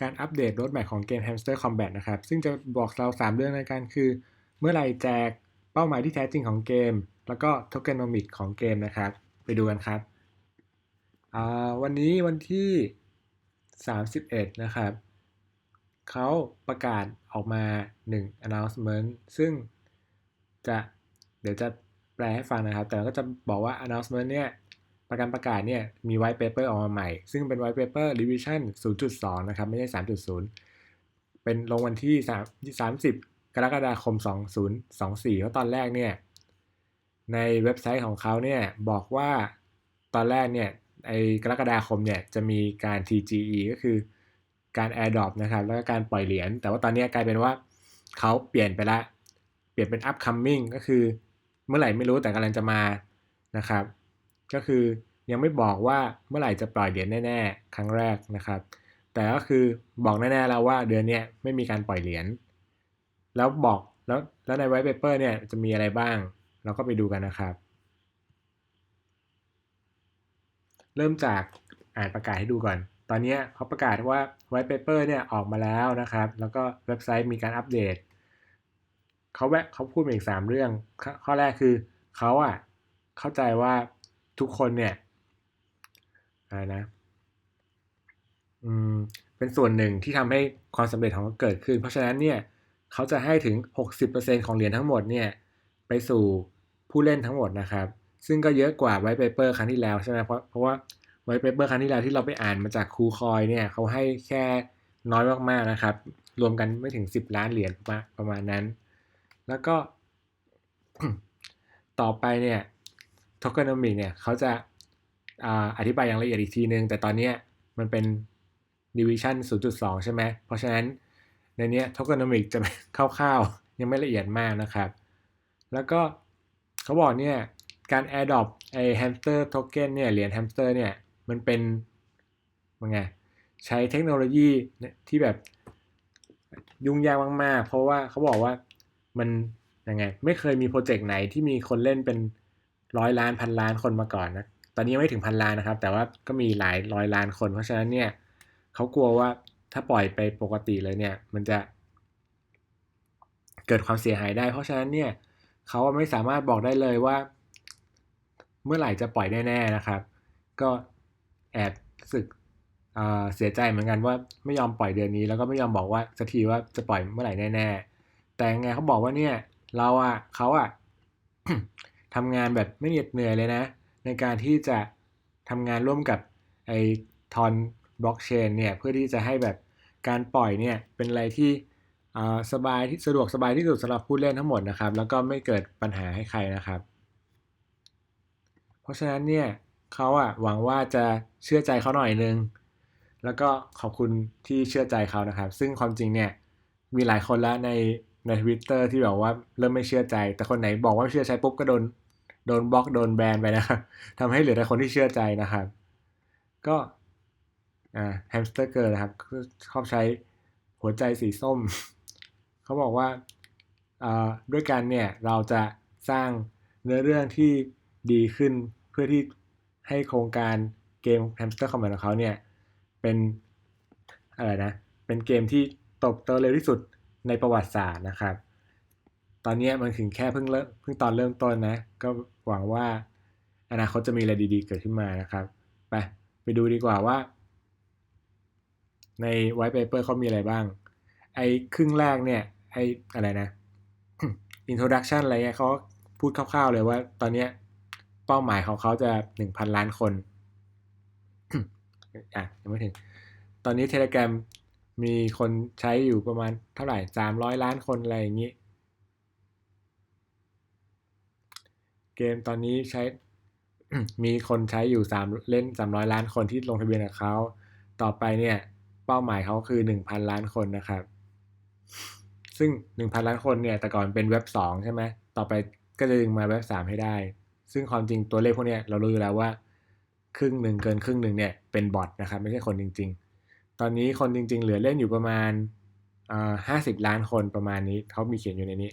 การอัปเดตรถแมพของเกม Hamster Combat นะครับ ซึ่งจะบอกเรา 3 เรื่องในการคือ เมื่อไรแจกเป้าหมายที่แท้จริงของเกม แล้วก็โทเกนอมิกของเกมนะครับ ไปดูกันครับ วันนี้วันที่ 31 นะครับ เขาประกาศออกมา 1 announcement ซึ่งจะเดี๋ยวจะแปลให้ฟังนะครับ แต่ก็จะบอกว่า announcement เนี่ย ประกันประกาศเนี่ยมี white paper ออกมาใหม่ ซึ่งเป็น white paper revision 0.2 นะครับ ไม่ใช่ 3.0 เป็นลงวันที่30 กรกฎาคม 2024 เพราะตอนแรกเนี่ย ในเว็บไซต์ของเขาเนี่ย บอกว่าตอนแรกเนี่ยไอกรกฎาคมเนี่ยจะมีการ TGE ก็คือการ airdrop นะครับ แล้วก็การปล่อยเหรียญ แต่ว่าตอนนี้กลายเป็นว่าเขาเปลี่ยนไปละ เปลี่ยนเป็น upcoming ก็คือเมื่อไหร่ไม่รู้แต่กำลังจะมานะครับ ก็คือยังไม่บอกว่าเมื่อไหร่จะปล่อยเหรียญแน่ๆ ครั้งแรกนะครับ แต่ก็คือบอกแน่ๆแล้วว่าเดือนนี้ไม่มีการปล่อยเหรียญแล้วบอกแล้วแล้วในไวท์เปเปอร์เนี่ยจะมีอะไรบ้าง เราก็ไปดูกันนะครับ เริ่มจากอ่านประกาศให้ดูก่อน ตอนนี้เขาประกาศว่าไวท์เปเปอร์เนี่ยออกมาแล้วนะครับ แล้วก็เว็บไซต์มีการอัปเดตเขาแวะเขาพูดมาอีกสามเรื่อง ข้อแรกคือเขาอะเข้าใจว่า ทุกคนเนี่ยอะไรนะอืมเป็นส่วนหนึ่งที่ทำให้ความสำเร็จของเขาเกิดขึ้น เพราะฉะนั้นเนี่ยเขาจะให้ถึง 60%ของเหรียญทั้งหมดเนี่ยไปสู่ผู้เล่นทั้งหมดนะครับ ซึ่งก็เยอะกว่าไวท์เปเปอร์ครั้งที่แล้วใช่ไหมเพราะเพราะว่าไวท์เปเปอร์ครั้งที่แล้วที่เราไปอ่านมาจากครูคอยเนี่ยเขาให้แค่น้อยมากๆนะครับ รวมกันไม่ถึง 10 ล้านเหรียญประมาณนั้น แล้วก็ต่อไปเนี่ย ทเกนอมิกเนี่ยเขาจะอธิบายอย่างละเอียดอีกทีนึง แต่ตอนนี้มันเป็น division 0.2 ใช่ไหม เพราะฉะนั้นในนี้โทเกนอมิกจะคร่าวๆ ยังไม่ละเอียดมากนะครับ แล้วก็เขาบอกเนี่ย การ adopt ไอ้ hamster token เนี่ยเหรียญ hamster เนี่ย มันเป็นมันไงใช้เทคโนโลยีที่แบบยุ่งยากมากๆ เพราะว่าเขาบอกว่ามันยังไง ไม่เคยมีโปรเจกต์ไหนที่มีคนเล่นเป็น ร้อยล้านพันล้านคนมาก่อนนะตอนนี้ไม่ถึงพันล้านนะครับ แต่ว่าก็มีหลายร้อยล้านคน เพราะฉะนั้นเนี่ยเขากลัวว่าถ้าปล่อยไปปกติเลยเนี่ย มันจะเกิดความเสียหายได้ เพราะฉะนั้นเนี่ยเขาไม่สามารถบอกได้เลยว่า เมื่อไหร่จะปล่อยแน่ๆนะครับ ก็แอบสึกเสียใจเหมือนกันว่าไม่ยอมปล่อยเดือนนี้ แล้วก็ไม่ยอมบอกว่าสักทีว่าจะปล่อยเมื่อไหร่แน่ๆแต่ไงเขาบอกว่าเนี่ยเราอะเขาอะ ทำงานแบบไม่เหน็ดเหนื่อยเลยนะ ในการที่จะทำงานร่วมกับไอทอนบล็อกเชนเนี่ยเพื่อที่จะให้แบบการปล่อยเนี่ยเป็นอะไรที่สบายที่สะดวกสบายที่สุดสำหรับผู้เล่นทั้งหมดนะครับ แล้วก็ไม่เกิดปัญหาให้ใครนะครับ เพราะฉะนั้นเนี่ยเขาอะหวังว่าจะเชื่อใจเขาหน่อยนึง แล้วก็ขอบคุณที่เชื่อใจเขานะครับ ซึ่งความจริงเนี่ยมีหลายคนแล้วในในทวิตเตอร์ที่แบบว่าเริ่มไม่เชื่อใจ แต่คนไหนบอกว่าเชื่อใจปุ๊บก็โดน โดนบล็อกโดนแบนไปนะครับทำให้เหลือแต่คนที่เชื่อใจนะครับ ก็อ่าแฮมสเตอร์เกิร์นะครับชอบใช้หัวใจสีส้ม เขาบอกว่าอ่าด้วยกันเนี่ยเราจะสร้างเนื้อเรื่องที่ดีขึ้นเพื่อที่ให้โครงการเกมแฮมสเตอร์คอมแบทของเขาเนี่ยเป็นอะไรนะเป็นเกมที่ตบโตเร็วที่สุดในประวัติศาสตร์นะครับ ตอนนี้มันถึงแค่เพิ่งเริ่มเพิ่งตอนเริ่มต้นนะ ก็ หวังว่าอนาคตจะมีอะไรดีๆ เกิดขึ้นมานะครับไปไปดูดีกว่าว่า ในไวท์เปเปอร์เขามีอะไรบ้าง ไอ้ครึ่งแรกเนี่ย ไอ้อะไรนะอินโทรดักชันอะไรเงี้ยเขาพูดคร่าวๆเลยว่า ตอนนี้เป้าหมายของเขาจะหนึ่งพันล้านคนอะยังไม่ถึง ตอนนี้เทเลกรมมีคนใช้อยู่ประมาณเท่าไหร่สามร้อยล้านคนอะไรอย่างนี้ เกมตอนนี้ใช้มีคนใช้อยู่สามเล่นสามร้อยล้านคนที่ลงทะเบียนกับเขา ต่อไปเนี่ย เป้าหมายเขาคือหนึ่งพันล้านคนนะครับ ซึ่งหนึ่งพันล้านคนเนี่ย แต่ก่อนเป็นเว็บสองใช่ไหมต่อไปก็จะดึงมาเว็บสามให้ได้ ซึ่งความจริงตัวเลขพวกนี้เรารู้อยู่แล้วว่า ครึ่งหนึ่งเกินครึ่งหนึ่งเนี่ยเป็นบอทนะครับ ไม่ใช่คนจริง ๆ ตอนนี้คนจริง ๆ เหลือเล่นอยู่ประมาณห้าสิบล้านคนประมาณนี้เขามีเขียนอยู่ในนี้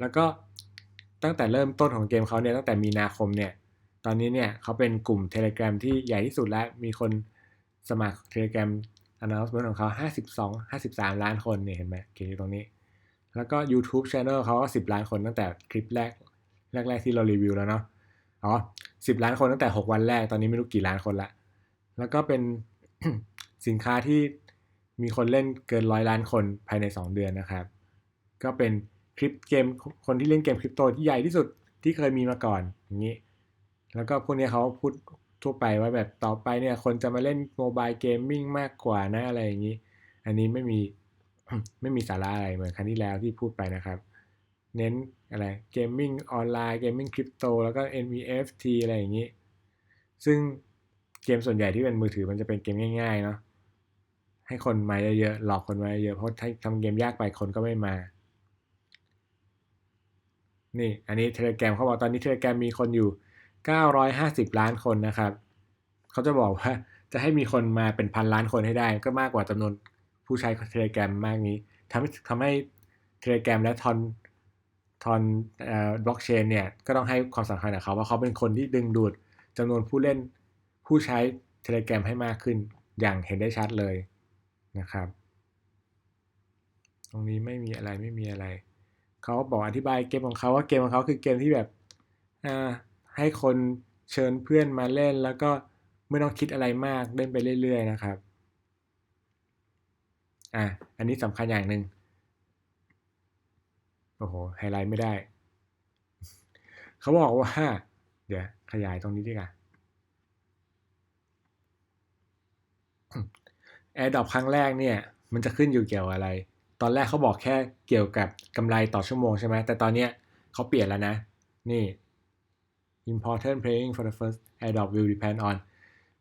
แล้วก็ ตั้งแต่เริ่มต้นของเกมเขาเนี่ยตั้งแต่มีนาคมเนี่ยตอนนี้เนี่ยเขาเป็นกลุ่ม Telegram ที่ใหญ่ที่สุดแล้วมีคนสมัคร Telegram announcement ของเขา 52 53 ล้านคนเนี่ยเห็นไหมเขียนอยู่ตรงนี้ แล้วก็ YouTube Channel เขาก็ 10 ล้านคนตั้งแต่คลิปแรกแรก ๆ ที่เรารีวิวแล้วเนาะอ๋อ10 ล้านคนตั้งแต่ 6 วันแรกตอนนี้ไม่รู้กี่ล้านคนละแล้วก็เป็นสินค้าที่มีคนเล่นเกินร้อยล้านคนภายใน 2 เดือนนะครับ ก็เป็น คลิปเกมคนที่เล่นเกมคริปโตที่ใหญ่ที่สุดที่เคยมีมาก่อนอย่างนี้ แล้วก็พวกนี้เขาพูดทั่วไปว่าแบบต่อไปเนี่ยคนจะมาเล่นโมบายเกมมิ่งมากกว่านะอะไรอย่างนี้ อันนี้ไม่มีไม่มีสาระอะไรเหมือนครั้งที่แล้วที่พูดไปนะครับ เน้นอะไรเกมมิ่งออนไลน์เกมมิ่งคริปโตแล้วก็ NFT อะไรอย่างนี้ ซึ่งเกมส่วนใหญ่ที่เป็นมือถือมันจะเป็นเกมง่ายๆเนาะให้คนมาเยอะๆหลอกคนมาเยอะเพราะถ้าทำเกมยากไปคนก็ไม่มา นี่อันนี้เทเลแกรมเขาบอกตอนนี้เทเลแกรมมีคนอยู่ 950 ล้านคนนะครับ เขาจะบอกว่าจะให้มีคนมาเป็นพันล้านคนให้ได้ ก็มากกว่าจำนวนผู้ใช้เทเลแกรมมากนี้ทำให้ทำให้เทเลแกรมและทอนทอนบล็อกเชนเนี่ยก็ต้องให้ความสำคัญกับเขาว่าเขาเป็นคนที่ดึงดูดจำนวนผู้เล่นผู้ใช้เทเลแกรมให้มากขึ้นอย่างเห็นได้ชัดเลยนะครับ ตรงนี้ไม่มีอะไรไม่มีอะไร เขาบอกอธิบายเกมของเขาว่าเกมของเขาคือเกมที่แบบให้คนเชิญเพื่อนมาเล่น แล้วก็ไม่ต้องคิดอะไรมากเล่นไปเรื่อย ๆ นะครับอะอันนี้สำคัญอย่างหนึ่งโอ้โหไฮไลท์ไม่ได้ เขาบอกว่า เดี๋ยวขยายตรงนี้ดีกว่าแอร์ดรอปครั้งแรกเนี่ย มันจะขึ้นอยู่เกี่ยวอะไร ตอนแรกเขาบอกแค่เกี่ยวกับกำไรต่อชั่วโมงใช่ไหมแต่ตอนเนี้ยเขาเปลี่ยนแล้วนะ นี่ important playing for the first adopt will depend on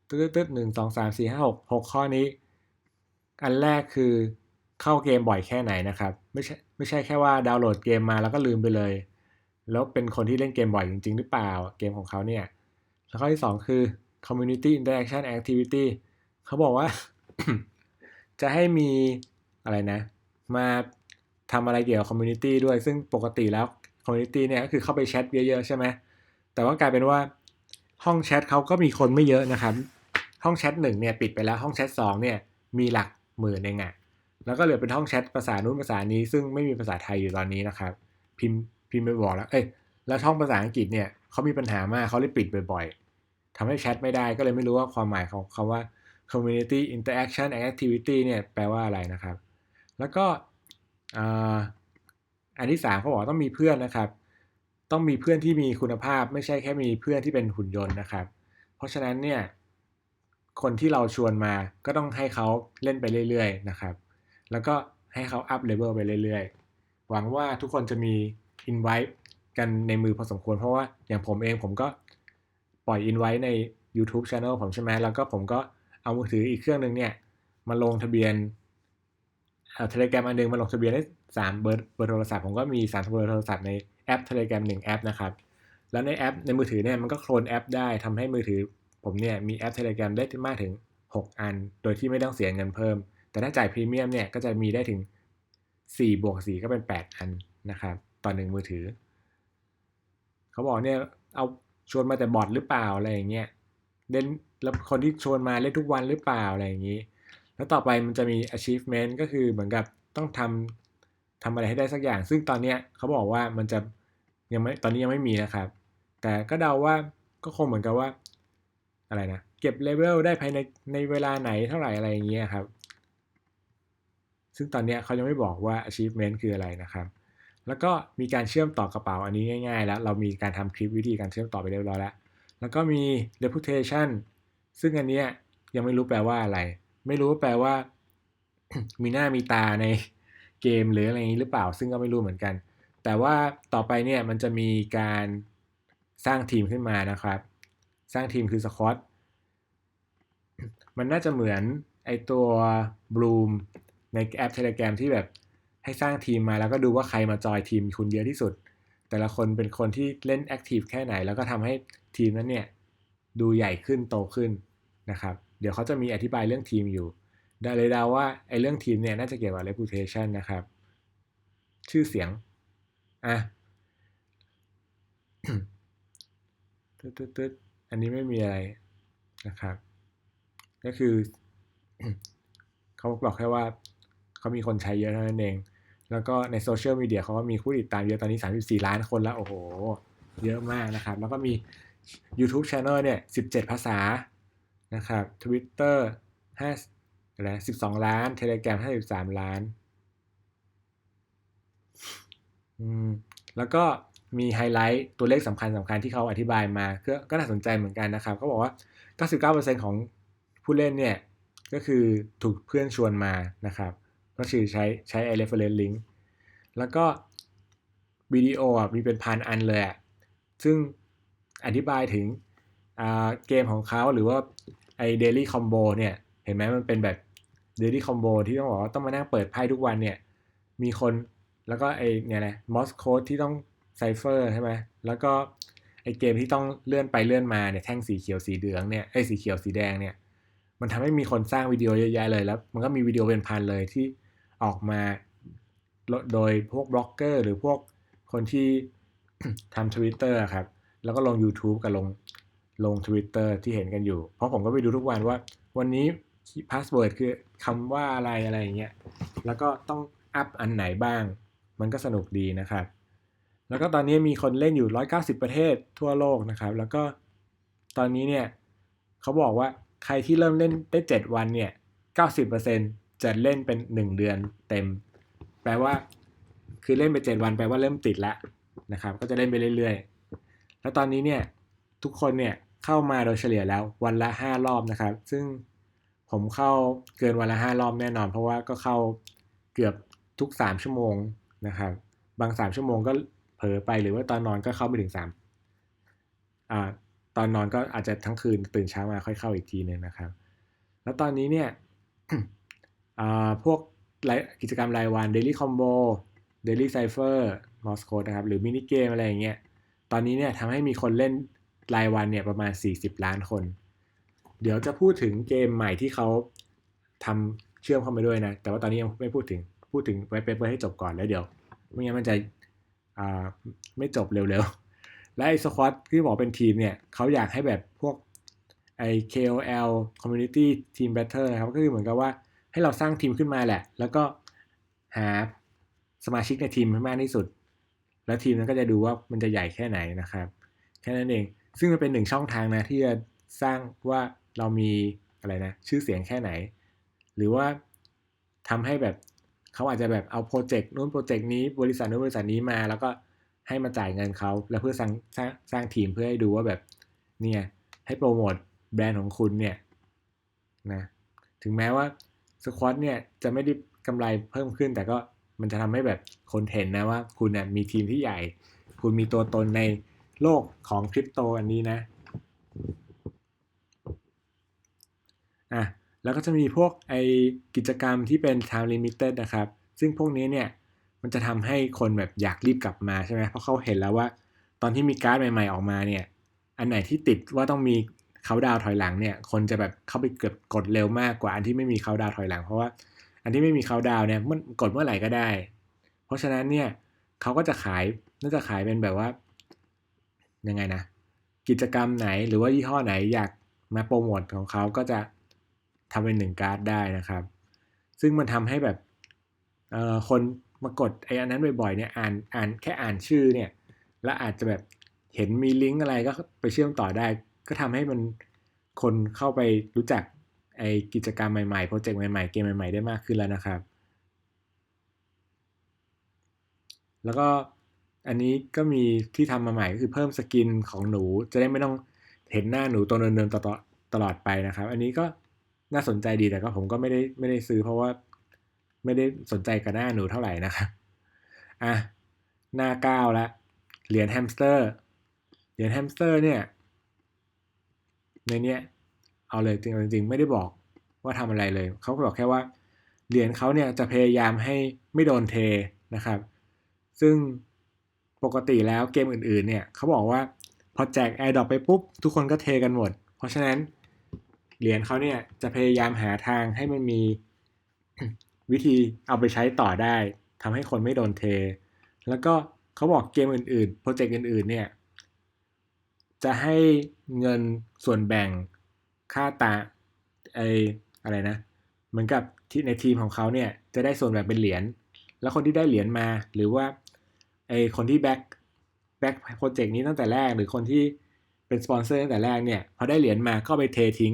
ตึ๊ดตึ๊ดหนึ่งสองสามสี่ห้าหกหกข้อนี้ อันแรกคือเข้าเกมบ่อยแค่ไหนนะครับ ไม่ใช่ไม่ใช่แค่ว่าดาวน์โหลดเกมมาแล้วก็ลืมไปเลย แล้วเป็นคนที่เล่นเกมบ่อยจริง ๆ หรือเปล่าเกมของเขาเนี่ยแล้วข้อที่ 2 คือ community interaction activity เขาบอกว่า จะให้มีอะไรนะ มาทำอะไรเกี่ยวกับ community ด้วย ซึ่งปกติแล้ว community เนี่ยก็คือเข้าไปแชทเยอะๆใช่ไหมแต่ว่ากลายเป็นว่าห้องแชทเขาก็มีคนไม่เยอะนะครับ ห้องแชทหนึ่งเนี่ยปิดไปแล้วห้องแชทสองเนี่ยมีหลักหมื่นเองอะแล้วก็เหลือเป็นห้องแชทภาษานู้นภาษานี้ ซึ่งไม่มีภาษาไทยอยู่ตอนนี้นะครับ พิมพ์พิมพ์ไปบอกแล้วเอ้ยแล้วช่องภาษาอังกฤษเนี่ยเขามีปัญหามากเขาเลยปิดบ่อยๆทำให้แชทไม่ได้ก็เลยไม่รู้ว่าความหมายของคาว่า community interaction activity เนี่ยแปลว่าอะไรนะครับ แล้วก็อันที่สามเขาบอกต้องมีเพื่อนนะครับ ต้องมีเพื่อนที่มีคุณภาพ ไม่ใช่แค่มีเพื่อนที่เป็นหุ่นยนต์นะครับ เพราะฉะนั้นเนี่ยคนที่เราชวนมาก็ต้องให้เขาเล่นไปเรื่อยๆนะครับ แล้วก็ให้เขาอัพเลเวลไปเรื่อยๆ หวังว่าทุกคนจะมีอินไว้กันในมือพอสมควร เพราะว่าอย่างผมเองผมก็ปล่อยอินไว้ใน YouTube Channel ผมใช่ไหมแล้วก็ผมก็เอามือถืออีกเครื่องหนึ่งเนี่ยมาลงทะเบียน เทเลแกรมอันนึงมาลงทะเบียนได้สามเบอร์เบอร์โทรศัพท์ผมก็มีสามเบอร์โทรศัพท์ในแอปเทเลแกรมหนึ่งแอปนะครับแล้วในแอปในมือถือเนี่ยมันก็โคลนแอปได้ทำให้มือถือ ผมเนี่ยมีแอปเทเลแกรมได้มากถึง 6 อัน โดยที่ไม่ต้องเสียเงินเพิ่ม แต่ถ้าจ่ายพรีเมียมเนี่ยก็จะมีได้ถึง4บวก4ก็เป็น 8 อันนะครับต่อหนึ่งมือถือ เขาบอกเนี่ยเอาชวนมาแต่บอทหรือเปล่าอะไรอย่างเงี้ยเล่นแล้วคนที่ชวนมาเล่นทุกวันหรือเปล่าอะไรอย่างนี้ แล้วต่อไปมันจะมี achievement ก็คือเหมือนกับต้องทำทำอะไรให้ได้สักอย่าง ซึ่งตอนเนี้ยเขาบอกว่ามันจะยังไม่ตอนนี้ยังไม่มีนะครับ แต่ก็เดาว่าก็คงเหมือนกับว่าอะไรนะ เก็บเลเวลได้ภายในในเวลาไหนเท่าไหร่อะไรอย่างเงี้ยครับ ซึ่งตอนนี้เขายังไม่บอกว่า achievement คืออะไรนะครับแล้วก็มีการเชื่อมต่อกระเป๋าอันนี้ง่ายๆ แล้ว เรามีการทำคลิปวิธีการเชื่อมต่อไปเรียบร้อยแล้ว แล้วก็มี reputation ซึ่งอันนี้ยังไม่รู้แปลว่าอะไร ไม่รู้แปลว่า มีหน้ามีตาในเกมหรืออะไรนี้หรือเปล่า ซึ่งก็ไม่รู้เหมือนกัน แต่ว่าต่อไปเนี่ยมันจะมีการสร้างทีมขึ้นมานะครับ สร้างทีมคือสคอตมันน่าจะเหมือนไอตัวบลูมในแอป Telegram ที่แบบให้สร้างทีมมาแล้วก็ดูว่าใครมาจอยทีมคุณเยอะที่สุด แต่ละคนเป็นคนที่เล่นแอคทีฟแค่ไหน แล้วก็ทำให้ทีมนั้นเนี่ย ดูใหญ่ขึ้นโตขึ้นนะครับ เดี๋ยวเขาจะมีอธิบายเรื่องทีมอยู่ ได้เลยดาว่าไอ้เรื่องทีมเนี่ยน่าจะเกี่ยวกับ reputation นะครับ ชื่อเสียง อะตึ๊ดๆอันนี้ไม่มีอะไรนะครับ ก็คือเขาบอกแค่ว่าเขามีคนใช้เยอะเท่านั้นเอง แล้วก็ในโซเชียลมีเดียเขาก็มีผู้ติดตามเยอะตอนนี้ 34 ล้านคนแล้ว โอ้โห เยอะมากนะครับ แล้วก็มี YouTube Channel เนี่ย 17 ภาษา นะครับ Twitter 5อะไร12 ล้าน Telegram 53 ล้านอืมแล้วก็มีไฮไลท์ตัวเลขสำคัญสำคัญที่เขาอธิบายมาก็ก็น่าสนใจเหมือนกันนะครับเขาบอกว่า 99%ของผู้เล่นเนี่ยก็คือถูกเพื่อนชวนมานะครับ ก็คือใช้ใช้ i reference link แล้วก็วิดีโออะมีเป็นพันอันเลยซึ่งอธิบายถึง เกมของเขาหรือว่าไอ daily combo เนี่ย เห็นไหมมันเป็นแบบ daily combo ที่ต้องบอกว่าต้องมานั่งเปิดไพ่ทุกวันเนี่ย มีคนแล้วก็ไอเนี่ยแหละมอสโคดที่ต้องไซเฟอร์ใช่ไหมแล้วก็ไอเกมที่ต้องเลื่อนไปเลื่อนมาเนี่ยแท่งสีเขียวสีเหลืองเนี่ยไอสีเขียวสีแดงเนี่ยมันทำให้มีคนสร้างวิดีโอเยอะแยะเลยแล้ว มันก็มีวิดีโอเป็นพันเลยที่ออกมาโดยพวกบล็อกเกอร์ หรือพวกคนที่ทำทวิตเตอร์ครับ แล้วก็ลง YouTube กับลง ลง Twitter ที่เห็นกันอยู่ เพราะผมก็ไปดูทุกวันว่าวันนี้พาสเวิร์ดคือคำว่าอะไรอะไรอย่างเงี้ย แล้วก็ต้องอัพอันไหนบ้าง มันก็สนุกดีนะครับ แล้วก็ตอนนี้มีคนเล่นอยู่ 190 ประเทศทั่วโลกนะครับ แล้วก็ตอนนี้เนี่ยเขาบอกว่าใครที่เริ่มเล่นได้ 7 วันเนี่ย 90%จะเล่นเป็น 1 เดือนเต็ม แปลว่า คือเล่นไป 7 วันแปลว่าเริ่มติดแล้วนะครับ ก็จะเล่นไปเรื่อยๆ แล้วตอนนี้เนี่ย ทุกคนเนี่ยเข้ามาโดยเฉลี่ยแล้ววันละ 5 รอบนะครับ ซึ่งผมเข้าเกินวันละ 5 รอบแน่นอน เพราะว่าก็เข้าเกือบทุก 3 ชั่วโมงนะครับ บาง 3 ชั่วโมงก็เผลอไปหรือว่าตอนนอนก็เข้าไปถึง3อ่าตอนนอนก็อาจจะทั้งคืนตื่นเช้ามาค่อยเข้าอีกทีนึงนะครับ แล้วตอนนี้เนี่ยพวกกิจกรรมรายวัน Daily Combo Daily Cipher Mouse Code นะครับ หรือมินิเกมอะไรอย่างเงี้ย ตอนนี้เนี่ยทำให้มีคนเล่น รายวันเนี่ยประมาณ 40 ล้านคน เดี๋ยวจะพูดถึงเกมใหม่ที่เขาทำเชื่อมเข้ามาด้วยนะ แต่ว่าตอนนี้ยังไม่พูดถึงพูดถึงไว้เปเปอร์ให้จบก่อนแล้วเดี๋ยว ไม่งั้นมันจะไม่จบเร็วๆ และไอ้สควอตที่บอกเป็นทีมเนี่ยเขาอยากให้แบบพวกไอ้ KOL Community Team Battle นะครับ ก็คือเหมือนกับว่าให้เราสร้างทีมขึ้นมาแหละ แล้วก็หาสมาชิกในทีมให้มากที่สุด แล้วทีมนั้นก็จะดูว่ามันจะใหญ่แค่ไหนนะครับ แค่นั้นเอง ซึ่งมันเป็นหนึ่งช่องทางนะที่จะสร้างว่าเรามีอะไรนะชื่อเสียงแค่ไหน หรือว่าทำให้แบบเขาอาจจะแบบเอาโปรเจกต์นู้นโปรเจกต์นี้บริษัทนู้นบริษัทนี้มา แล้วก็ให้มาจ่ายเงินเขาแล้วเพื่อสร้างสร้างสร้างทีมเพื่อให้ดูว่าแบบเนี่ยให้โปรโมทแบรนด์ของคุณเนี่ยนะถึงแม้ว่าสควอตเนี่ยจะไม่ได้กำไรเพิ่มขึ้น แต่ก็มันจะทำให้แบบคนเห็นนะว่า คุณเนี่ยมีทีมที่ใหญ่ คุณมีตัวตนใน โลกของคริปโตอันนี้นะอะแล้วก็จะมีพวกไอกิจกรรมที่เป็น time limited นะครับ ซึ่งพวกนี้เนี่ย มันจะทำให้คนแบบอยากรีบกลับมาใช่ไหมเพราะเขาเห็นแล้วว่า ตอนที่มีการ์ดใหม่ๆออกมาเนี่ย อันไหนที่ติดว่าต้องมีเขาดาวถอยหลังเนี่ย คนจะแบบเข้าไปเกือบกดเร็วมากกว่าอันที่ไม่มีเขาดาวถอยหลัง เพราะว่าอันที่ไม่มีเขาดาวเนี่ยมันกดเมื่อไหร่ก็ได้ เพราะฉะนั้นเนี่ยเขาก็จะขายน่าจะขายเป็นแบบว่า ยังไงนะ กิจกรรมไหนหรือว่ายี่ห้อไหนอยากมาโปรโมทของเขาก็จะทำเป็นหนึ่งการ์ดได้นะครับ ซึ่งมันทำให้แบบคนมากดไอ้อันนั้นบ่อยๆเนี่ยอ่านอ่านแค่อ่านชื่อเนี่ย แล้วอาจจะแบบเห็นมีลิงก์อะไรก็ไปเชื่อมต่อได้ ก็ทำให้มันคนเข้าไปรู้จักไอ้กิจกรรมใหม่ๆโปรเจกต์ใหม่ๆเกมใหม่ๆได้มากขึ้นแล้วนะครับ แล้วก็ อันนี้ก็มีที่ทำมาใหม่ก็คือเพิ่มสกินของหนู จะได้ไม่ต้องเห็นหน้าหนูตัวเดิมๆตลอดไปนะครับ อันนี้ก็น่าสนใจดีแต่ก็ผมก็ไม่ได้ไม่ได้ซื้อเพราะว่าไม่ได้สนใจกับหน้าหนูเท่าไหร่นะครับอะหน้าเก้าละเหรียญแฮมสเตอร์เหรียญแฮมสเตอร์เนี่ยในเนี้ยเอาเลยจริงจริงไม่ได้บอกว่าทำอะไรเลยเขาบอกแค่ว่าเหรียญเขาเนี่ยจะพยายามให้ไม่โดนเทนะครับ ซึ่ง ปกติแล้วเกมอื่นๆเนี่ยเขาบอกว่าพอแจกแอร์ดรอปไปปุ๊บ ทุกคนก็เทกันหมด เพราะฉะนั้นเหรียญเขาเนี่ยจะพยายามหาทางให้มันมีวิธีเอาไปใช้ต่อได้ทำให้คนไม่โดนเท แล้วก็เขาบอกเกมอื่นๆ โปรเจกต์อื่นๆ เนี่ย จะให้เงินส่วนแบ่งค่าตาไออะไรนะ เหมือนกับที่ในทีมของเขาเนี่ยจะได้ส่วนแบ่งเป็นเหรียญ แล้วคนที่ได้เหรียญมาหรือว่า ไอคนที่แบ็กแบ็กโปรเจกต์นี้ตั้งแต่แรก หรือคนที่เป็นสปอนเซอร์ตั้งแต่แรกเนี่ยพอได้เหรียญมาก็ไปเททิ้ง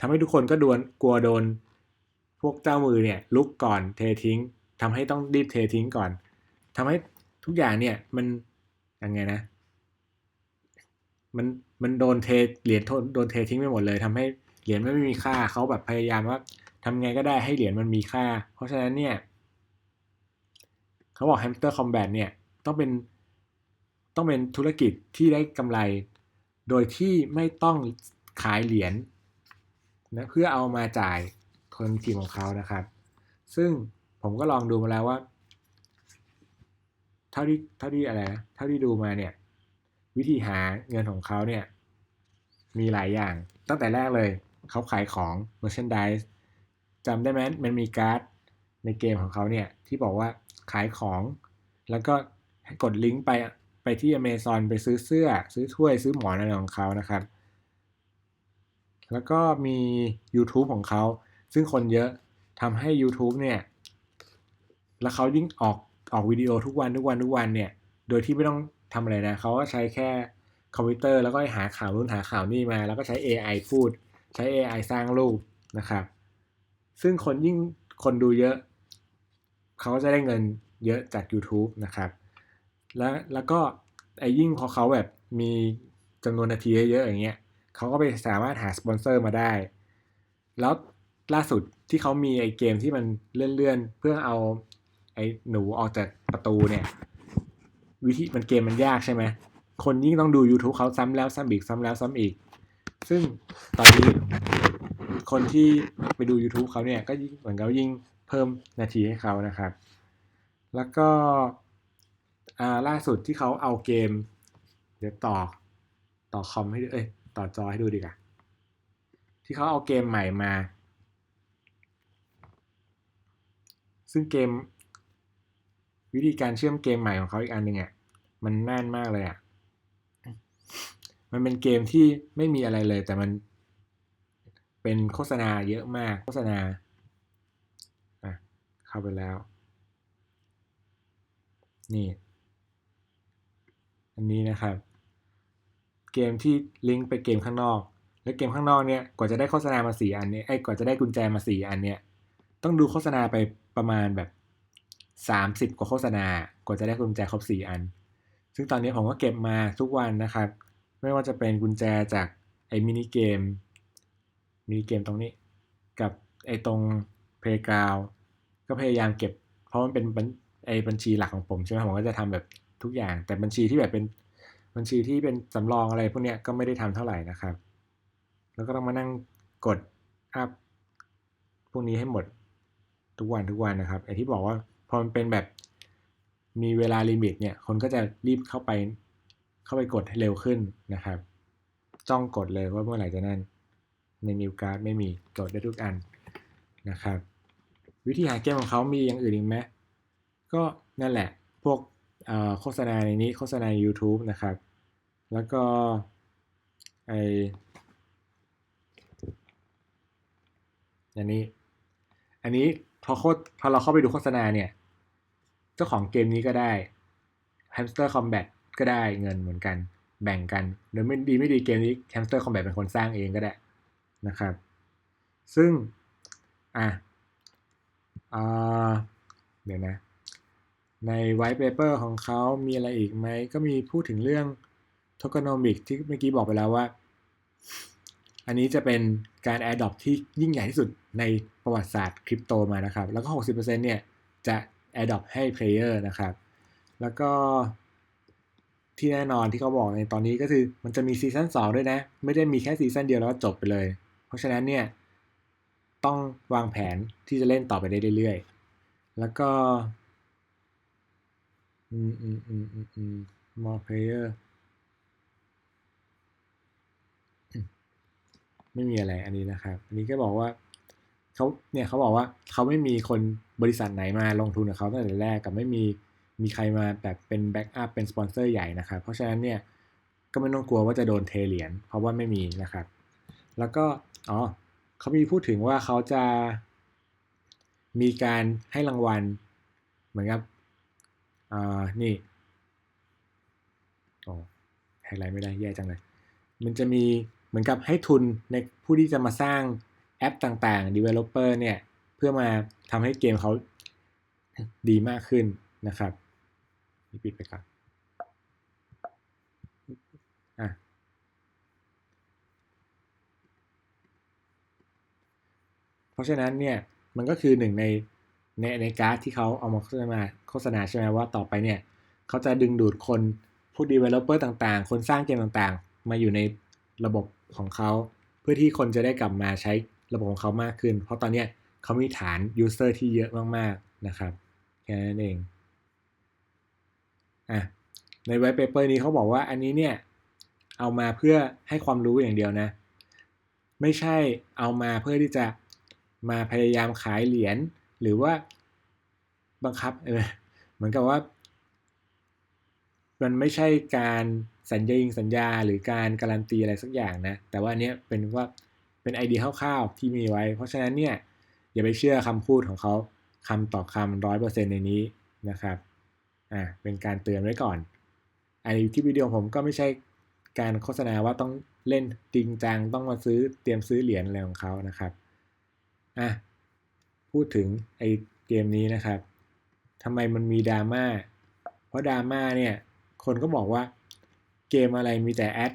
ทำให้ทุกคนก็ดวนกลัวโดน พวกเจ้ามือเนี่ยลุกก่อนเททิ้งทำให้ต้องรีบเททิ้งก่อนทำให้ทุกอย่างเนี่ยมันยังไงนะมันมันโดนเทเหรียญโดนเททิ้งไปหมดเลยทำให้เหรียญไม่มีค่าเขาแบบพยายามว่าทำไงก็ได้ให้เหรียญมันมีค่า เพราะฉะนั้นเนี่ย เขาบอกแฮมสเตอร์คอมแบทเนี่ย ต้องเป็นต้องเป็นธุรกิจที่ได้กำไร โดยที่ไม่ต้องขายเหรียญนะเพื่อเอามาจ่ายคนทีมของเขานะครับ ซึ่งผมก็ลองดูมาแล้วว่า เท่าที่เท่าที่อะไรเท่าที่ดูมาเนี่ย วิธีหาเงินของเขาเนี่ยมีหลายอย่าง ตั้งแต่แรกเลยเขาขายของ merchandise จำได้ไหมมันมีการ์ดในเกมของเขาเนี่ยที่บอกว่าขายของแล้วก็ กดลิงก์ไปไปที่ Amazon ไปซื้อเสื้อ ซื้อถ้วยซื้อหมอนอะไรของเขานะครับ แล้วก็มี YouTube ของเขา ซึ่งคนเยอะทำให้ YouTube เนี่ย แล้วเขายิ่งออกออกวิดีโอทุกวันทุกวันทุกวันเนี่ย โดยที่ไม่ต้องทำอะไรนะ เขาก็ใช้แค่คอมพิวเตอร์แล้วก็หาข่าวนู่นหาข่าวนี่มา แล้วก็ใช้ AI พูด ใช้ AI สร้างรูปนะครับ ซึ่งคนยิ่งคนดูเยอะ เขาก็จะได้เงินเยอะจาก YouTube นะครับ แล้วแล้วก็ไอ้ยิ่งพอเขาแบบมีจำนวนนาทีเยอะๆอย่างเงี้ยเขาก็ไปสามารถหาสปอนเซอร์มาได้ แล้วล่าสุดที่เขามีไอ้เกมที่มันเลื่อนๆ เพื่อเอาไอ้หนูออกจากประตูเนี่ย วิธีมันเกมมันยากใช่ไหมคนยิ่งต้องดู YouTube เขาซ้ำแล้วซ้ำอีกซ้ำแล้วซ้ำอีก ซึ่งตอนนี้คนที่ไปดู YouTube เขาเนี่ยก็ยิ่งเหมือนเขายิ่งเพิ่มนาทีให้เขานะครับ แล้วก็ ล่าสุดที่เขาเอาเกม เดี๋ยวต่อต่อคอมให้ดูเอ้ยต่อจอให้ดูดีกว่าที่เขาเอาเกมใหม่มา ซึ่งเกม วิธีการเชื่อมเกมใหม่ของเขาอีกอันหนึ่งอะมันแน่นมากเลยอะมันเป็นเกมที่ไม่มีอะไรเลย แต่มันเป็นโฆษณาเยอะมากโฆษณาอะเข้าไปแล้ว นี่ อันนี้นะครับ เกมที่ลิงก์ไปเกมข้างนอก แล้วเกมข้างนอกเนี่ยกว่าจะได้โฆษณามาสี่อันเนี่ยไอ้กว่าจะได้กุญแจมาสี่อันเนี่ยต้องดูโฆษณาไปประมาณแบบสามสิบกว่าโฆษณากว่าจะได้กุญแจครบสี่อัน ซึ่งตอนนี้ผมก็เก็บมาทุกวันนะครับ ไม่ว่าจะเป็นกุญแจจากไอ้มินิเกมมินิเกมตรงนี้ กับไอ้ตรงเพลย์กราวก็พยายามเก็บ เพราะมันเป็นไอ้บัญชีหลักของผมใช่ไหมผมก็จะทำแบบ ทุกอย่าง แต่บัญชีที่แบบเป็นบัญชีที่เป็นสำรองอะไรพวกนี้ก็ไม่ได้ทำเท่าไหร่นะครับ แล้วก็ต้องมานั่งกดอัพพวกนี้ให้หมดทุกวันทุกวันนะครับไอ้ที่บอกว่าพอมันเป็นแบบมีเวลาลิมิตเนี่ยคนก็จะรีบเข้าไปเข้าไปกดให้เร็วขึ้นนะครับ จ้องกดเลยว่าเมื่อไหร่จะนั่นในนิวการ์ดไม่มีกดได้ทุกอันนะครับ วิธีหาเกมของเขามีอย่างอื่นอีกไหมก็นั่นแหละ พวก โฆษณาในนี้โฆษณา YouTube นะครับ แล้วก็ไออันนี้ อันนี้พอโคตพอเราเข้าไปดูโฆษณาเนี่ย เจ้าของเกมนี้ก็ได้ Hamster Combat ก็ได้เงินเหมือนกัน แบ่งกันโดยไม่ดีไม่ดีเกมนี้ Hamster Combat เป็นคนสร้างเองก็ได้นะครับ ซึ่ง อะอ่าเดี๋ยวนะ ใน white paper ของเขามีอะไรอีกไหม ก็มีพูดถึงเรื่อง tokenomic ที่เมื่อกี้บอกไปแล้วว่า อันนี้จะเป็นการ adopt ที่ยิ่งใหญ่ที่สุดในประวัติศาสตร์คริปโตมานะครับ แล้วก็ 60%เนี่ย จะ adopt ให้ player นะครับ แล้วก็ที่แน่นอนที่เขาบอกในตอนนี้ก็คือมันจะมีซีซั่น2ด้วยนะ ไม่ได้มีแค่ซีซั่นเดียวแล้วจบไปเลย เพราะฉะนั้นเนี่ย ต้องวางแผนที่จะเล่นต่อไปได้เรื่อยๆ แล้วก็ อืมอืมอืมอืมอืม more player ไม่มีอะไรอันนี้นะครับ อันนี้ก็บอกว่าเขาเนี่ยเขาบอกว่าเขาไม่มีคนบริษัทไหนมาลงทุนกับเขาตั้งแต่แรกกับไม่มีมีใครมาแบบเป็นแบ็กอัพเป็นสปอนเซอร์ใหญ่นะครับ เพราะฉะนั้นเนี่ยก็ไม่ต้องกลัวว่าจะโดนเทเหรียญเพราะว่าไม่มีนะครับ แล้วก็อ๋อเขามีพูดถึงว่าเขาจะมีการให้รางวัล เหมือนกับ อ่านี่โอ้ไฮไลท์ไม่ได้แย่จังเลย มันจะมีเหมือนกับให้ทุนในผู้ที่จะมาสร้างแอปต่างๆ developer เนี่ย เพื่อมาทำให้เกมเขาดีมากขึ้นนะครับนี่ปิดไปก่อนอะเพราะฉะนั้นเนี่ย มันก็คือหนึ่งใน ในในการ์ดที่เขาเอามาโฆษณาโฆษณาใช่ไหมว่าต่อไปเนี่ยเขาจะดึงดูดคนพวก developer ต่างๆ คนสร้างเกมต่างๆ มาอยู่ในระบบของเขาเพื่อที่คนจะได้กลับมาใช้ระบบของเขามากขึ้น เพราะตอนนี้เขามีฐาน user ที่เยอะมากๆนะครับแค่นั้นเองอะใน white paper นี้เขาบอกว่าอันนี้เนี่ยเอามาเพื่อให้ความรู้อย่างเดียวนะ ไม่ใช่เอามาเพื่อที่จะมาพยายามขายเหรียญ หรือว่าบังคับเออเหมือนกับว่า มันไม่ใช่การสัญญายิงสัญญาหรือการการันตีอะไรสักอย่างนะ แต่ว่าเนี้ยเป็นว่าเป็นไอเดียคร่าวๆที่มีไว้ เพราะฉะนั้นเนี่ยอย่าไปเชื่อคำพูดของเขาคำต่อคำร้อยเปอร์เซ็นในนี้นะครับอ่าเป็นการเตือนไว้ก่อนไอที่วิดีโอผมก็ไม่ใช่การโฆษณาว่าต้องเล่นจริงจังต้องมาซื้อเตรียมซื้อเหรียญอะไรของเขานะครับอะ พูดถึงไอเกมนี้นะครับทำไมมันมีดราม่า เพราะดราม่าเนี่ยคนก็บอกว่าเกมอะไรมีแต่แอด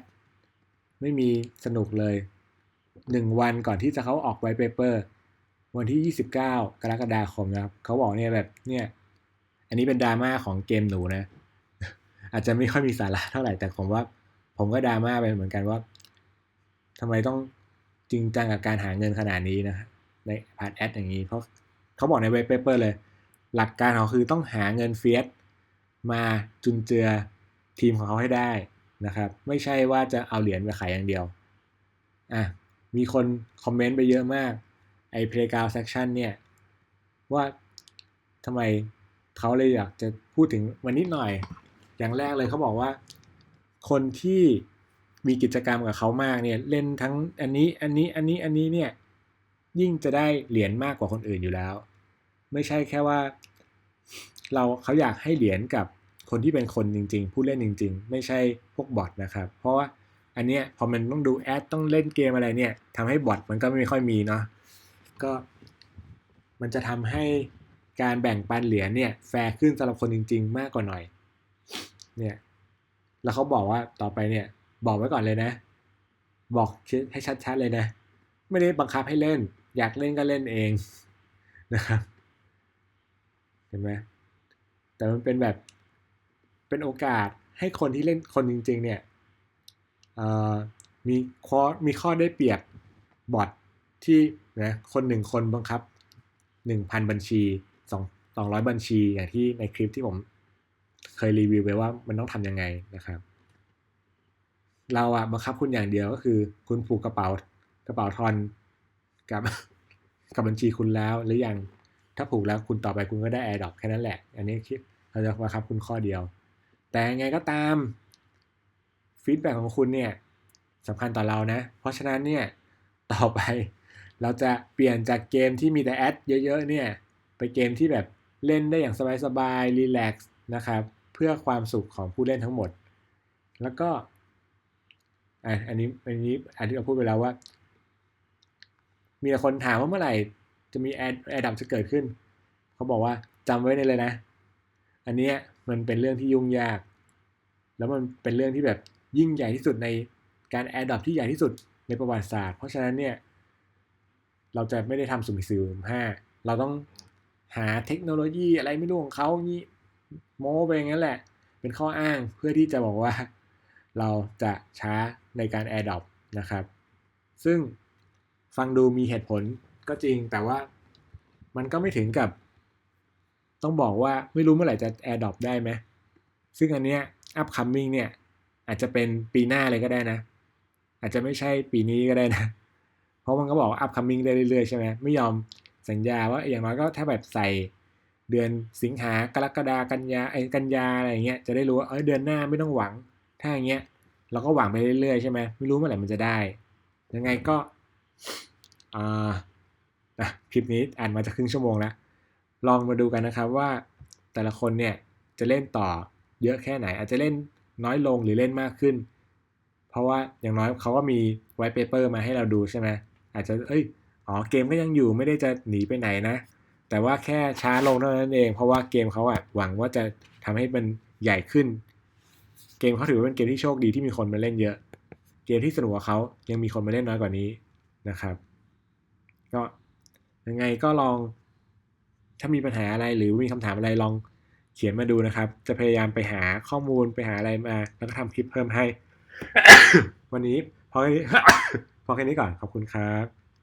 ไม่มีสนุกเลยหนึ่งวันก่อนที่จะเขาออกไวเปเปอร์วันที่ 29 กรกฎาคมนะครับเขาบอกเนี่ยแบบเนี่ยอันนี้เป็นดราม่าของเกมหนูนะ อาจจะไม่ค่อยมีสาระเท่าไหร่แต่ผมว่า ผมก็ดราม่าไปเหมือนกันว่าทำไมต้องจริงจังกับการหาเงินขนาดนี้นะ ในผ่านแอดอย่างนี้เพราะเขาบอกในเว็บเปเปอร์เลย หลักการเขาคือต้องหาเงินเฟียสมาจุนเจือทีมของเขาให้ได้นะครับ ไม่ใช่ว่าจะเอาเหรียญไปขายอย่างเดียวอะมีคนคอมเมนต์ไปเยอะมาก ไอ้ Playground Section เนี่ย ว่าทำไมเขาเลยอยากจะพูดถึงวันนิดหน่อย อย่างแรกเลยเขาบอกว่า คนที่มีกิจกรรมกับเขามากเนี่ย เล่นทั้งอันนี้อันนี้อันนี้อันนี้เนี่ย ยิ่งจะได้เหรียญมากกว่าคนอื่นอยู่แล้ว ไม่ใช่แค่ว่า เราเขาอยากให้เหรียญกับคนที่เป็นคนจริง ๆ ผู้เล่นจริง ๆ ไม่ใช่พวกบอทนะครับ เพราะว่าอันเนี้ยพอมันต้องดูแอดต้องเล่นเกมอะไรเนี่ยทำให้บอทมันก็ไม่ค่อยมีเนาะก็มันจะทำให้การแบ่งปันเหรียญเนี่ยแฟร์ขึ้นสำหรับคนจริง ๆ มากกว่าหน่อยเนี่ยแล้วเขาบอกว่าต่อไปเนี่ยบอกไว้ก่อนเลยนะ บอกให้ชัดๆเลยนะ ไม่ได้บังคับให้เล่น อยากเล่นก็เล่นเองนะครับเห็นไหมแต่มันเป็นแบบเป็นโอกาสให้คนที่เล่นคนจริง ๆ เนี่ยมีข้อมีข้อได้เปรียบบอทที่นะคนหนึ่งคนบังคับหนึ่งพันบัญชีสองสองร้อยบัญชีอย่างที่ในคลิปที่ผมเคยรีวิวไว้ว่ามันต้องทำยังไงนะครับ เราอะบังคับคุณอย่างเดียวก็คือ คุณผูกกระเป๋ากระเป๋าทอน กับกับบัญชีคุณแล้วหรือยังถ้าผูกแล้วคุณต่อไปคุณก็ได้แอร์ดรอปแค่นั้นแหละ อันนี้คิดเราจะบังคับคุณข้อเดียว แต่ไงก็ตามฟีดแบ็ของคุณเนี่ยสำคัญต่อเรานะ เพราะฉะนั้นเนี่ยต่อไปเราจะเปลี่ยนจากเกมที่มีแต่แอดเยอะๆเนี่ยไปเกมที่แบบเล่นได้อย่างสบายๆรีแลกซ์นะครับ เพื่อความสุขของผู้เล่นทั้งหมด แล้วก็อันนี้อันนี้อันที่เราพูดไปแล้วว่า มีคนถามว่าเมื่อไหร่ จะมีแอดแอดดับจะเกิดขึ้น เขาบอกว่าจำไว้ในเลยนะ อันนี้มันเป็นเรื่องที่ยุ่งยาก แล้วมันเป็นเรื่องที่แบบยิ่งใหญ่ที่สุดในการแอดดับที่ใหญ่ที่สุดในประวัติศาสตร์ เพราะฉะนั้นเนี่ย เราจะไม่ได้ทำสุ่มสี่สุ่มห้าเราต้องหาเทคโนโลยีอะไรไม่รู้ของเขางี้โม้ไปอย่างนั้นแหละ เป็นข้ออ้างเพื่อที่จะบอกว่า เราจะช้าในการ a อ r d ด o p นะครับ ซึ่ง ฟังดูมีเหตุผลก็จริง แต่ว่ามันก็ไม่ถึงกับ ต้องบอกว่าไม่รู้เมื่อไหร่จะ a อ r d ด o p ได้ไหมซึ่งอันเนี้ย upcoming เนี่ย อาจจะเป็นปีหน้าเลยก็ได้นะ อาจจะไม่ใช่ปีนี้ก็ได้นะ เพราะมันก็บอกอัพคัมมิ่งได้เรื่อยๆใช่ไหมไม่ยอมสัญญาว่าอย่างน้อยก็ถ้าแบบใส่เดือนสิงหากรกฎากันยาไอ้กันยาอะไรเงี้ยจะได้รู้ว่าเออเดือนหน้าไม่ต้องหวัง ถ้าอย่างเงี้ยเราก็หวังไปเรื่อยๆใช่ไหมไม่รู้เมื่อไหร่มันจะได้ ยังไงก็ อ่าคลิปนี้อ่านมาจะครึ่งชั่วโมงแล้ว ลองมาดูกันนะครับว่าแต่ละคนเนี่ยจะเล่นต่อเยอะแค่ไหน อาจจะเล่นน้อยลงหรือเล่นมากขึ้น เพราะว่าอย่างน้อยเขาก็มีไวท์เปเปอร์มาให้เราดูใช่ไหมอาจจะเอ้ยอ๋อเกมก็ยังอยู่ไม่ได้จะหนีไปไหนนะ แต่ว่าแค่ช้าลงเท่านั้นเอง เพราะว่าเกมเขาอะหวังว่าจะทำให้มันใหญ่ขึ้น เกมเขาถือว่าเป็นเกมที่โชคดีที่มีคนมาเล่นเยอะ เกมที่สนุกกว่าเขายังมีคนมาเล่นน้อยกว่านี้ นะครับ ก็ยังไงก็ลองถ้ามีปัญหาอะไรหรือมีคำถามอะไรลองเขียนมาดูนะครับ จะพยายามไปหาข้อมูลไปหาอะไรมา แล้วก็ทำคลิปเพิ่มให้ วันนี้พอแค่นี้พอแค่นี้ก่อนขอบคุณครับ